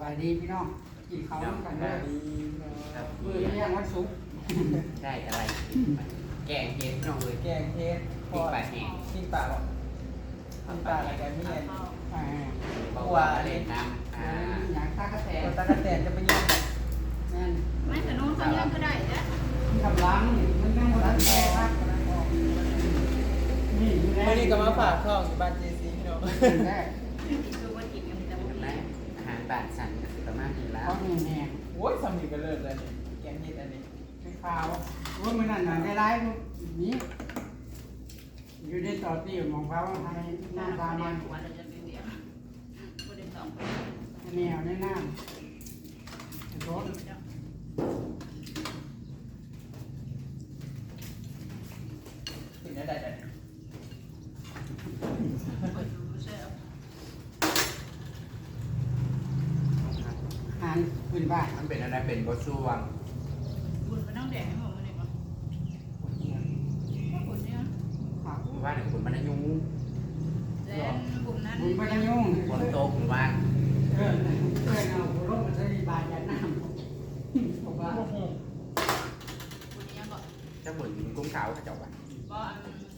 บายดีพี่น้องกินข้าวร่วมกันสเด้วัอสดีพี่น้องครับมือเรียงวันศุกร์ได้อะไร แกงเห็ดน้องเลยแกงเทสปิ้งปลาแห้งปิ้งปลาหรอปิ้งปลาอะไรกันนี่ไงอ่าบอกว่าเล่นน้ำอ่าอย่างตากระแตตัวตะกั่แตนจะไปยิงนั่นไม่แต่น้องเขายังก็ได้นะที่กำลังมันนั่งบนนั้นแก่ครับนี่อยู่แล้ววันนี้ก็มาฝากช่องอยู่บ้านเจซีพี่น้อง บานสันก็คือประมาณนี้แล้เขาวแห้งโอ้ยสามีก็เลิกแล้วนี่แกงเห็ดอันนี้ๆเป็นข้าวว่ามันนั่นน่ะได้ร้ายนี้อยู่ในต่อที่มองเขาให้หน้าตามันหัวเราจะเป็นเดียวบริสองแนวในน้ำรถถึงได้ได้ได้ อาหารพื้นบ้าน มันเป็นอะไรเป็นบช่วงบุญไปน้องแดงให้หมดเลยมั้งบุญเนี่ยครับว่าหนึ่งคนมันอายุแล้วบุญนั้นบุญไม่ได้ยุ่งคนโตคนว่าเออเออเอารถมาใช้บาทยันน้ำบอกว่าโอ้โหบุญนี้ก็จะเหมือนกุ้งขาวเขาเจ้าว่าก็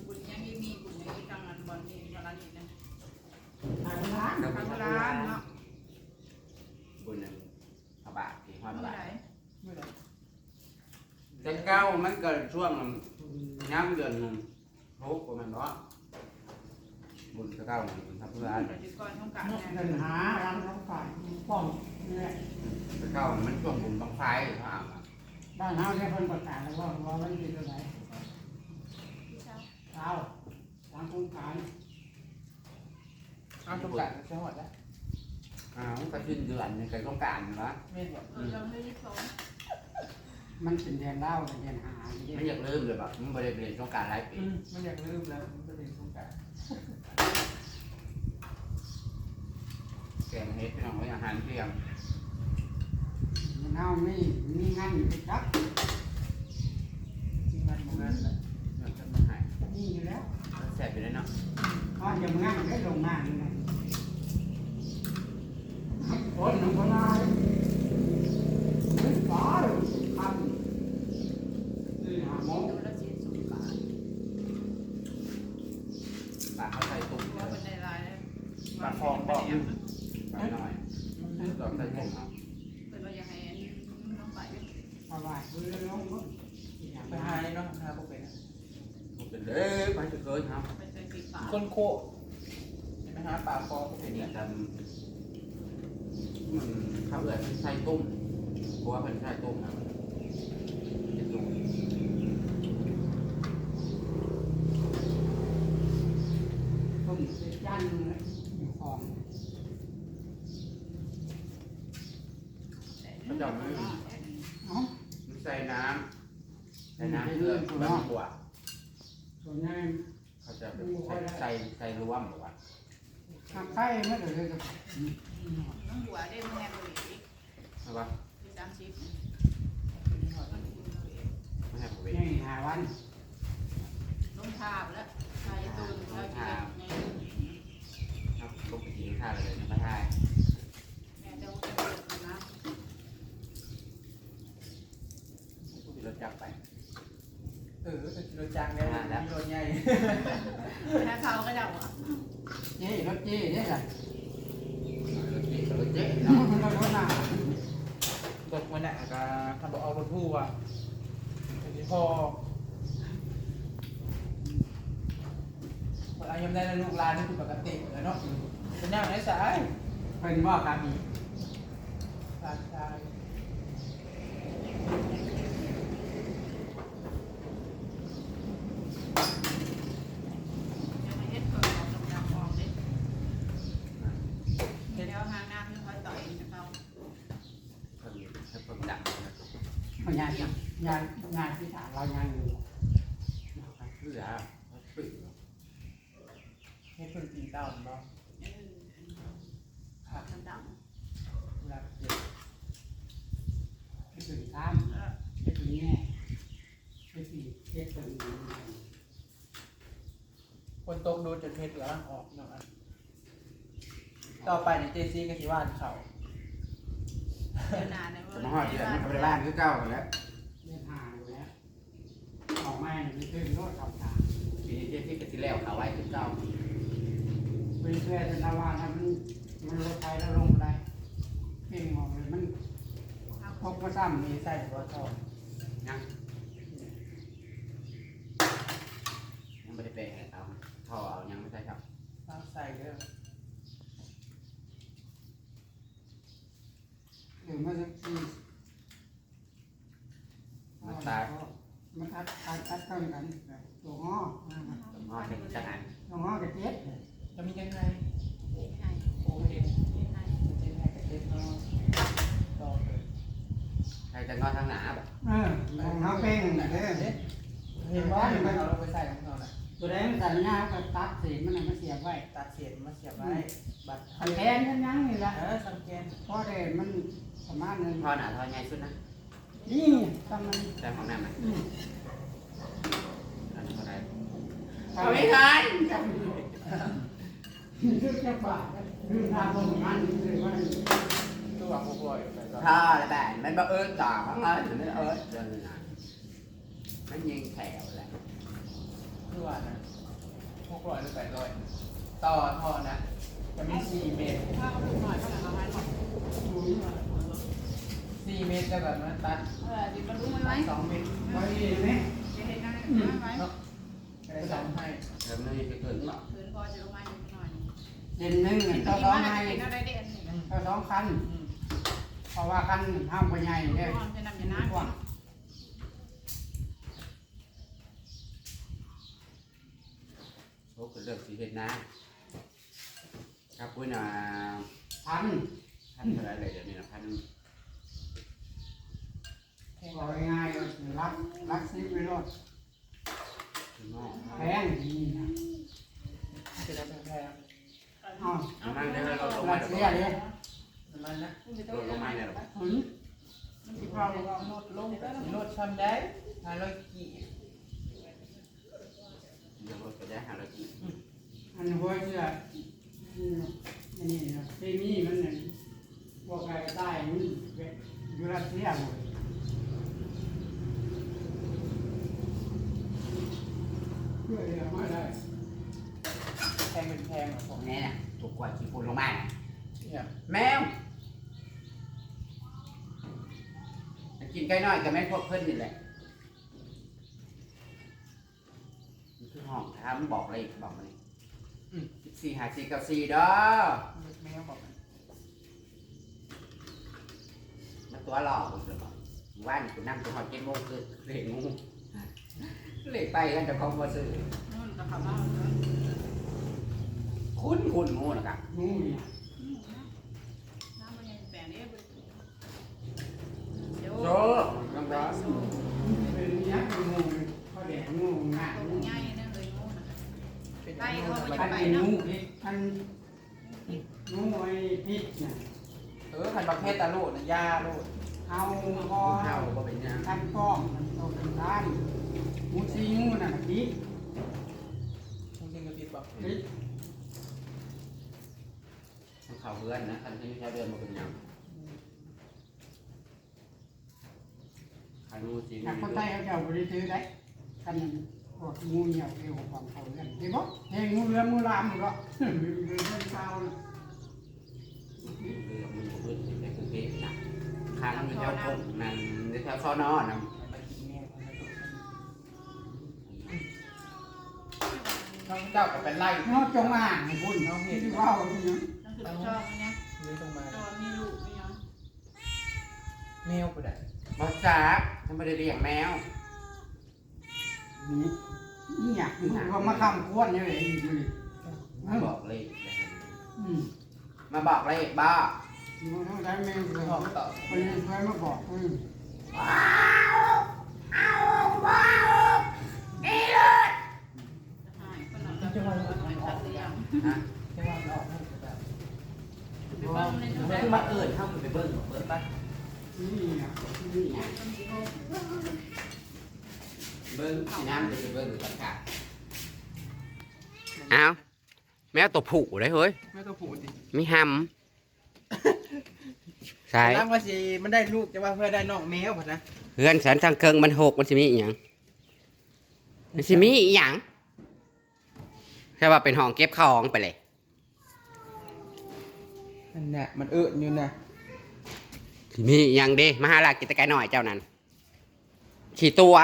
บุญยังมีบุญยังมีกำลังบอลนี่กำลังนี่นะทางร้านเราทางเป็นร้านเนาะ บุญหนึ่งพระบาทที่ห้อยพ เมื่ ระ อบาท ไหร่ ไม่ได้ แต่ เก้ามันเกิดช่วงย้ำเดือนหนึ่งโอ้ประมาณเนาะบุญจะเก้าหนึ่งทับเพื่อนเราจะก่อนต้องการเดินหาร้านท้องฝ่ายป้องนี่แหละเก้ามันช่วงบุญต้องไฟหรือเปล่าบ้านเฮาเนี่ยเพิ่นประกาศแล้วว่าว่ามันเป็นอะไรเช้าทางโครงการเอาทุกอย่างจะหมดแล้วอ้าวก็ขึ้นเดือนในการต้องการวะไม่หมดเออเราไม่ได้สอน มันเป็นเดือนเล่าเดือนหาไม่อยากเริ่มเลยแบบมันบริเวณต้องการหลายปีอืมมันอยากลืมแล้วมันจะเป็นทุกอย่างแกงเฮ็ดพี่น้องไว้อาหารเที่ยงมันเฮามีมีงานอยู่จักจริงมันมันนั่นแหละเนื้อจะมาหายนี่อยู่แล้วแซ่บไปเลยเนาะอ๋ออย่ามางานได้ลงงานนี่นะคนหนึ่งคนนายไม่ฟ้าเลยทำนี่หาหมอ ดูแลเสียสุขภาพ ปลาเข้าใส่ตุ่ม ว่าเป็นในรายแล้ว ปลาหน่อยดอกใส่ตุ่มเอา เป็นว่ายังไงน้องไป สบายคือน้องมึง ไปหาเลยเนาะหาพวกเป็น เป็นเด้อ ไปจะเกินครับไปใส่ปีปากคนโคเห็นไหมฮะปลาคอพวกไอ้เป็นนี่เนี่ยทำมันข้าวเอือดใส่ตุ่มเพราะว่าเป็นใส่ตุ่มนะเป็นตุ่มต้มเป็นจันเลยอยู่ของเขาจะไม่เอ้าใส่น้ำใส่น้ำเพื่อเพื่อบัว ส่วนใหญ่เขาจะใส่ใส่ใส่รวมหรือว่าทางใต้ไม่เลยเลยกับน้องหัวได้แม่บุหรี่ใช่ปะที่สามสิบไม่ให้ผมไป นี่หาวัน ลงทาบแล้วชายตูนเราจะไง ครับลงไปกินข้าวเลยนะพระทาย แม่จะเอาไปเปิดนะ ผู้ที่รถจักรไป เออเป็นรถจางแล้วมีรถใหญ่ ถ้าเขาก็จะว่า เจ๊รถเจ๊เนี่ยแหละรถเจ๊รถเจ๊น้อเนาะงรถรถหนาตกมันอะก็ทำบอกเอารถผู้อะทีนี้พอเวลายังได้ลูกลานนี่คือปกติแล้วเนาะเป็นแนวไหนสายเป็นว่าการดี สายสาย จะมาเฮ็ดเปิดออกดำๆออกเด็ดเดี๋ยวหางน้ำที่เขาต่อยเขา เพิ่งให้เพิ่งดังนะ เขางาน งานงานที่ฐานเรางานอยู่เพื่อเพื่อให้คนตีเต้าหรือเนาะผักดำเวลาเจ็บที่ถึงตามที่ถึงแง่ที่สี่เจ็ดถึงคนตกดูจนเพชรเหลือออกเนาะต่อไปในเจซี่ก็สิว่านเขาหอดเดือนมันก็ไปบ้านคือเก่ากันแล้ว เล่นหาอยู่แล้วออก มาเนี่ยมีขึ้นรถขับตามปีนี้เจ๊พี่กับที่แล้วเขาไว้คือเก่าเพื่อนเพื่อนจะทำว่าถ้ามันมันรถไฟแล้วลงได้เก่งออกเลยมันพกก็ซ้ำมีใส่หัวทองยังยังไม่ได้แปลให้เอาท่อเอายังไม่ใช่ครับน้ำใส่เด้อหรือมันจะทีมันตัดตัดตัดต้นกันตัวง้อ ผมหอดเป็นจังหัน ตัวง้อกระเจี๊ยบ จะมียังไง ให้ โอเค ให้ เจ๊ให้กับเจ๊เนาะต่อเลย ใคร จะงอทางหนาแบบเออของเขาเป้งนะเด้อเห็นว่าเห็นไหมเอาเราไปใส่ของเราน่ะตัวแดงสัญญาก็ตัดสีมันน่ะมาเสียบไว้ตัดเศษมาเสียบไว้ บัตรอันแทนกันยังนี่ละเออสังเกตเพราะเดมันประมาณนึงท่อหนาท่อใหญ่สุดนะนี่ทำมันแต่ของน้ำนะอืมอันนี้เท่าไหร่ทำไม่ทันคือจะบาดคือทำของมันคือว่าตัวพวกลอย ไปก่อนท่ออะไรแบบมันบ่เอิ้นต่อเขาเอิ้นหรือไม่เอิ้นเดินหนามันยิงแถวแหละคือว่านะพวกลอยหรือแปดลอยต่อทอนะ จะมีสี่เมตรถ้าเอาลูกหน่อยก็หลังเอาไว้หน่อยสี่เมตรจะแบบนั้นตัดเออดิมันรู้มันไหมสองเมตรไว้ไหมจะเห็นได้ไหมเนาะจะได้สองให้เดี๋ยวมันจะเกิดหรอกคืนพอจะลงมาอีกหน่อยเด่นหนึ่งกินต่อดีสองมากไงกินอะไรเด่นนี่ต่อสองคันอืมเพ ราะว่าคันห้ามไปใหญ่เนี่ยนอนจะนำอย่างนั้นกว้างโอ้คือเรื่องสีเห็ดนะครับคุณอ่าพันท่านเท่าไหรเลยเดี๋ยวนี้นะพันบอกง่ายๆรักรักซิปไปรถนอกแพงนี่นะจะได้แพงอ๋อเอานั่งได้แล้วเราลงรัมากเดี๋ยว มันนะลดลงมาเนี่ยหรออืมมันสิเราเราลดลงก็รถทำได้หาร้อยกี่เดี๋ยวรถไปได้หาราจีอันหัวเสืออืมอันนี้นะเซมี่มันเนี่ยพวกไก่ใต้มันอยู่รัสเซียหมดเพื่อเรียกมาได้แพงเป็นแพงของพผวมกนี้เนี่ยถูกกว่าขี้ฝุ่นลงมาเนี่ยแมว กินใกล้น้อยกับแม่พวกเพื่อนนี่แหละนี่คือห้องทำบอกเลยบอกมาเลยสี่หาสี่กับสี่เด้อแมวบอกมาตัวหลอกผมเลยบอกว่านี่กูนั่งตัวหอดเจ็ดโมงคือเล่นงูเล่นไปกันจะพอมาซื้อนู่นก็ขับมาคุ้นคุ้นงูนะครับ งูเนี่ย น้ำมันยังแปลงนี้เดี๋ยว โซ่น้ำร้อน เป็นยักษ์เป็นงูเขาแดกงูงา ตัว งู ง่ายนะเลยงูนะ เป็น ไล่เขาไป ท่านเป็นงูพิษท่านงูไอ้พิษเนี่ย เออขันประเภทตะโลดนะยาโลด เอาพอ เข้าก็เป็นยัง ท่านป้องมันโตเป็นท่านงูซีงูน่ะพิษ จริงๆก็ผิดบอก พิษ เข้าเพื่อนนะคันที่ชาวเดินมาเป็นยังใครงูจริงแต่คนไทยเขาจะบริสุทธิ์ได้กันพวกงูเหนียวเอวของเขาเรื่องเห็นบ่เห็นงูเรืองูลามหรอกมีเรื่องเศร้าเรือมันพื้นในกรุงเทพนะค้างอยู่แถวคนนั่นในแถวซอนอนะมากินแมวน้อง เจ้าก็เป็นไล่นอกจงอ่างคุณน้องเห็นว่าว่าอย่างนี้นั่นคือชอบเนี่ยเลื้อยลงมาตัวมีลูกมียังแมวก็ได้บอจักทำไมได้เลี้ยงแมวนี่นี่อยากเขามาคำควนเนี่ยเลยดูดิมาบอกเลขอืมมาบอกเลขบ้ามันได้ไม่เคยห้องต่อคนนี้เคยมาบอกอืมหายคนนั้นจะ ว่ามันชัดหรือยังฮะแค่ว่ามันออกให้ก็ได้ไปเบิ้งในทุกมันแบคือบมาเอิญเข้าไปเบิ้งเบิ้งไปนี่อะนี่อะเบิ้งสีน้ำจะไปเบิ้งหรือตัดขาดอ้าวแมวตัวผูได้เฮ้ยแม่ตัวผูดิมีหใช่ร่างว่าสิมันได้ลูกจะว่าเพื่อได้น้องแมวพอนะเพื่อนฉันทางเคิงมันหกมันสิมีอีหยังมันสิมีอีหยัง แค่ว่าเป็นห้องเก็บของไปเลยนั่นน่ะมันเอื้ออยู่น่ะสิมีอีหยังเด้มาหาลักกิตไกายหน่อยเจ้านั้น ขี่ตัว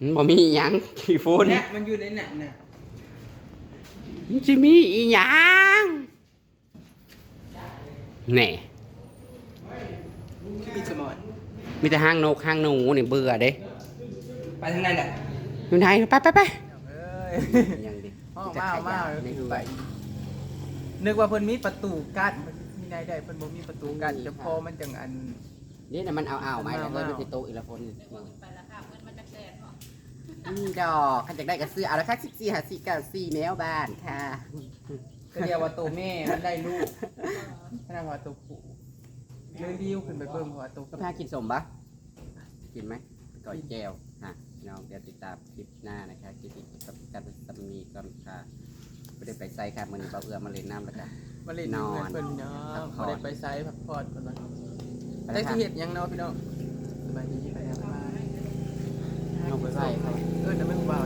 มันบ่มีอีหยังขี่ฟุ้นเนี่ยมันอยู่ในน่ะน่ะมันสิมีอีหยังแหน่พี่สมอนมีแต่ห้างนกห้างหนูนี่เบื่อเด้ ไปทางไหนแหละ อยู่ไหนไปไปไปเอ้ยยังดิอ้าวมามาในหัวไป นึกว่าเพิ่นมีประตูกั้นมันมีได้ได้เพิ่นบ่มีประตูกั้นจะพอมันจังอัน นี่นะมันเอาเอาไหมแล้วก็มันจะโตอีกละคนไปละค่ะเงินมันจะแสนเหรออืมดอกขันจากได้ก็ซื้อเอาละค่ะสิบสี่ห้าสี่เก้าสี่แมวบ้านค่ะก็เรียกว่าตัวแม่มันได้ลูกขนาดว่าตัวผู้เลยริ้วขึ้นไปเบิ่งว่าตัวก็ผู้พากินสมปะกินไหมก่อยแก้วฮะ น้องเดี๋ยวติดตามคลิปหน้านะคะคลิปนี้กับการสามีก่อนค่ะไม่ได้ไปไซค่ะมันนี้เบาเอื้อมาเล่นน้ำแล้วค่ะ มาเล่นนอนเพิ่นเนาะพักผ่บ่อนได้ไปไสพักผ่อนเพิ่นว่าไปแต่แล้วสิค่ะเฮ็ดหยังเนาะพี่น้องสบายดีไปแล้วบายน้องไปไหว้เขาเออแต่ไม่บ่าวนะ